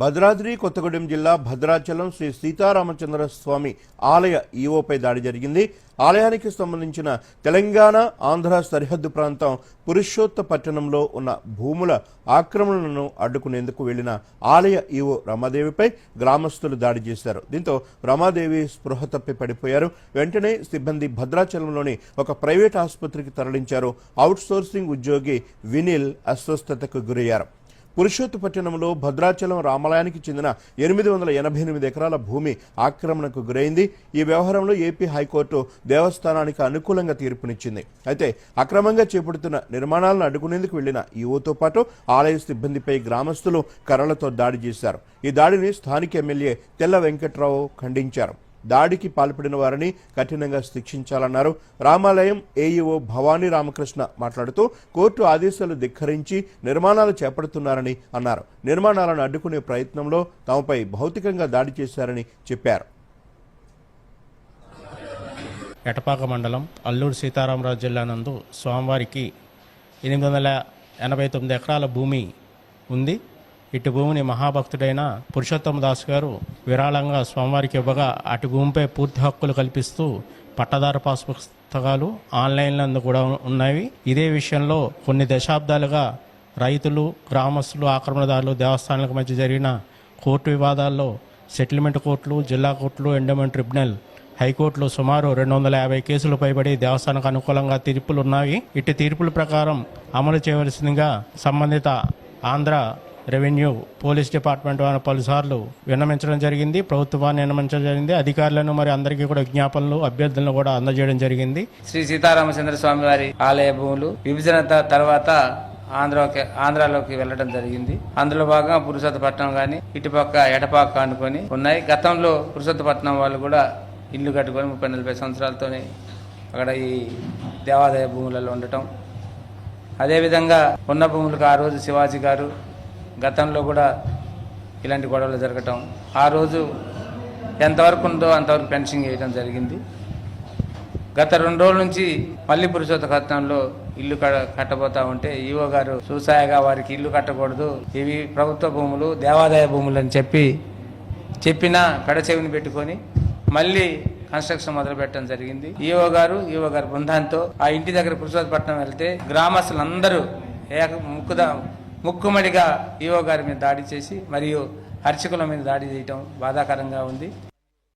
భద్రాద్రి కొత్తగూడెం జిల్లా భద్రాచలం శ్రీ సీతారామచంద్ర స్వామి ఆలయ ఈవోపై దాడి జరిగింది. ఆలయానికి సంబంధించిన తెలంగాణ ఆంధ్ర సరిహద్దు ప్రాంతం పురుషోత్త పట్టణంలో ఉన్న భూముల ఆక్రమణలను అడ్డుకునేందుకు వెళ్ళిన ఆలయ ఈవో రమాదేవిపై గ్రామస్తులు దాడి చేశారు. దీంతో రమాదేవి స్పృహ తప్పి పడిపోయారు. వెంటనే సిబ్బంది భద్రాచలంలోని ఒక ప్రైవేట్ ఆసుపత్రికి తరలించారు. అవుట్సోర్సింగ్ ఉద్యోగి వినిల్ అస్వస్థతకు గురయ్యారు. పురుషోత్తపట్నంలో భద్రాచలం రామాలయానికి చెందిన ఎనిమిది వందల ఎనభై ఎనిమిది ఎకరాల భూమి ఆక్రమణకు గురైంది. ఈ వ్యవహారంలో ఏపీ హైకోర్టు దేవస్థానానికి అనుకూలంగా తీర్పునిచ్చింది. అయితే అక్రమంగా చేపడుతున్న నిర్మాణాలను అడ్డుకునేందుకు వెళ్ళిన ఈవోతో పాటు ఆలయ సిబ్బందిపై గ్రామస్తులు కర్రలతో దాడి చేశారు. ఈ దాడిని స్థానిక ఎమ్మెల్యే తెల్ల వెంకట్రావు ఖండించారు. దాడికి పాల్పడిన వారిని కఠినంగా శిక్షించాలన్నారు. రామాలయం ఏఈఓ భవానీ రామకృష్ణ మాట్లాడుతూ కోర్టు ఆదేశాలు ధిక్కరించి నిర్మాణాలు చేపడుతున్నారని అన్నారు. నిర్మాణాలను అడ్డుకునే ప్రయత్నంలో తమపై భౌతికంగా దాడి చేశారని చెప్పారు. ఎటపాక మండలం అల్లూరు సీతారామరాజు జిల్లా నందు స్వామివారికి ఎనిమిది వందల ఎనభై తొమ్మిది ఎకరాల భూమి ఉంది. ఇటు భూమిని మహాభక్తుడైన పురుషోత్తమ దాస్ గారు విరాళంగా స్వామివారికి ఇవ్వగా అటు భూమిపై పూర్తి హక్కులు కల్పిస్తూ పట్టదారు పాస్ పుస్తకాలు ఆన్లైన్లందు కూడా ఉన్నాయి. ఇదే విషయంలో కొన్ని దశాబ్దాలుగా రైతులు గ్రామస్తులు ఆక్రమణదారులు దేవస్థానాలకు మధ్య జరిగిన కోర్టు వివాదాల్లో సెటిల్మెంట్ కోర్టులు జిల్లా కోర్టులు ఎండోమెంట్ ట్రిబ్యునల్ హైకోర్టులో సుమారు రెండు వందల యాభై కేసులు పైబడి దేవస్థానానికి అనుకూలంగా తీర్పులు ఉన్నాయి ఇటు తీర్పుల ప్రకారం అమలు చేయవలసిందిగా సంబంధిత ఆంధ్ర రెవెన్యూ పోలీస్ డిపార్ట్మెంట్ వారు పలుసార్లు విన్నమించడం జరిగింది. ప్రభుత్వాన్ని విన్నమించడం జరిగింది. అధికారులను మరి అందరికీ కూడా విజ్ఞాపనలు అభ్యర్థులను కూడా అందజేయడం జరిగింది. శ్రీ సీతారామచంద్ర స్వామి వారి ఆలయ భూములు విభజన తర్వాత ఆంధ్రకి ఆంధ్రాలోకి వెళ్ళడం జరిగింది. అందులో భాగంగా పురుషోత్తపట్నం కానీ ఇటుపక్క ఎటపాక అనుకొని ఉన్నాయి. గతంలో పురుషోత్తపట్నం వాళ్ళు కూడా ఇల్లు కట్టుకొని ముప్పై నలభై సంవత్సరాలతోనే అక్కడ ఈ దేవాదాయ భూములలో ఉండటం. అదేవిధంగా ఉన్న భూములకు ఆ రోజు శివాజీ గారు గతంలో కూడా ఇలాంటి గొడవలు జరగటం. ఆ రోజు ఎంతవరకు ఉందో అంతవరకు పెన్షన్ వేయడం జరిగింది. గత రెండు రోజుల నుంచి మళ్ళీ పురుషోత్తపట్నంలో ఇల్లు కట్టబోతా ఉంటే ఈవో గారు చూసాయగా వారికి ఇల్లు కట్టకూడదు. ఇవి ప్రభుత్వ భూములు దేవాదాయ భూములు అని చెప్పి చెప్పిన పెడచెవిని పెట్టుకొని మళ్ళీ కన్స్ట్రక్షన్ మొదలు పెట్టడం జరిగింది. ఈవో గారు ఈవో గారి బృందంతో ఆ ఇంటి దగ్గర పురుషోత్తపట్నం వెళ్తే గ్రామస్తులందరూ ఏక ముక్కుదా ముక్కుమడిగా ఈవో గారి మీద దాడి చేసి మరియు అర్చకుల మీద దాడి చేయటం బాధాకరంగా ఉంది.